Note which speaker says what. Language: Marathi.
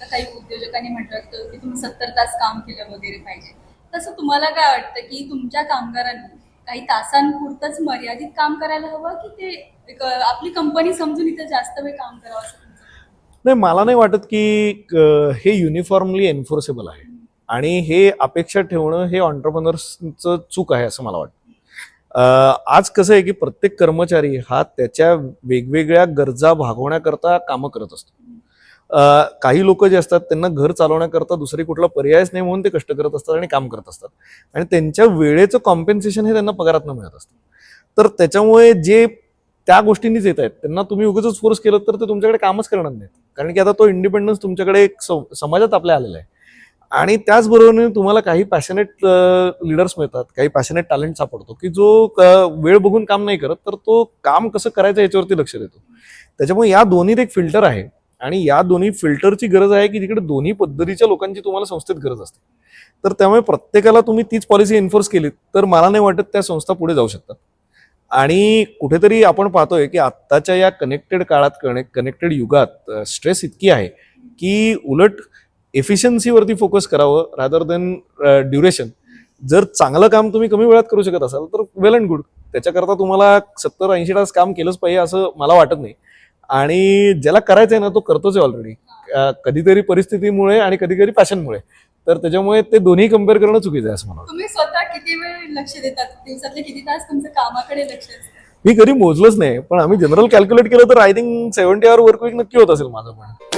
Speaker 1: आता काही उद्योजकांनी म्हटलं होतं की तुम्ही सत्तर तास काम केलं वगैरे पाहिजे. तसं तुम्हाला काय वाटतं की तुमच्या कामगारांनी काही तासांपुरतंच मर्यादित काम करायला हवं की ते आपली कंपनी समजून इथं जास्त वेळ काम करावं असं?
Speaker 2: नाही मला नाही वाटत की हे युनिफॉर्मली एन्फोर्सेबल आहे. आणि हे अपेक्षा ठेवणं हे ऑन्टरप्रनर्सचं चूक आहे असं मला वाटतं. आज कसं आहे की प्रत्येक कर्मचारी हा त्याच्या वेगवेगळ्या गरजा भागवण्याकरता कामं करत असतो. काही लोक जे असतात त्यांना घर चालवण्याकरता दुसरी कुठला पर्यायच नाही म्हणून ते कष्ट करत असतात आणि काम करत असतात. आणि त्यांच्या वेळेचं कॉम्पेन्सेशन हे त्यांना पगारातनं मिळत असतं. तर त्याच्यामुळे जे त्या गोष्टींनीच येत आहेत त्यांना तुम्ही उगाच फोर्स केलं तर ते तुमच्याकडे कामच करणार नाहीत. कारण की आता तो इंडिपेंडन्स तुमच्याकडे एक समाजात आपल्या आलेला आहे. आणि त्याचबरोबरीने तुम्हाला काही पॅशनेट लिडर्स मिळतात काही पॅशनेट टॅलेंट सापडतो की जो क- वेळ बघून काम नाही करत तर तो काम कसं करायचं याच्यावरती लक्ष देतो. त्याच्यामुळे या दोन्हीत एक फिल्टर आहे. आणि या दोन्ही फिल्टरची गरज आहे की तिकडे दोन्ही पद्धतीच्या लोकांची तुम्हाला संस्थेत गरज असते. तर त्यामुळे प्रत्येकाला तुम्ही तीच पॉलिसी एन्फोर्स केली तर मला नाही वाटत त्या संस्था पुढे जाऊ शकतात. आणि कुठेतरी आपण पाहतोय की आत्ताच्या या कनेक्टेड काळात कनेक्टेड युगात स्ट्रेस इतकी आहे की उलट एफिशियन्सीवरती फोकस करावं रादर देन ड्युरेशन जर चांगलं काम तुम्ही कमी वेळात करू शकत असाल तर वेल अँड गुड त्याच्याकरता तुम्हाला सत्तर ऐंशी तास काम केलंच पाहिजे असं मला वाटत नाही. आणि ज्याला करायचं आहे ना तो करतोच आहे ऑलरेडी कधीतरी परिस्थितीमुळे आणि कधी कधी पॅशनमुळे तर त्याच्यामुळे ते दोन्ही कंपेअर करणं चुकीचं आहे असं मला.
Speaker 1: तुम्ही स्वतः किती वेळ लक्ष देतात? दिवसातले किती तास तुमचं कामाकडे लक्ष असतं?
Speaker 2: मी कधी मोजलंच नाही पण आम्ही जनरल कॅल्क्युलेट केलं तर I think seventy hour work week नक्की होत असेल माझं पण.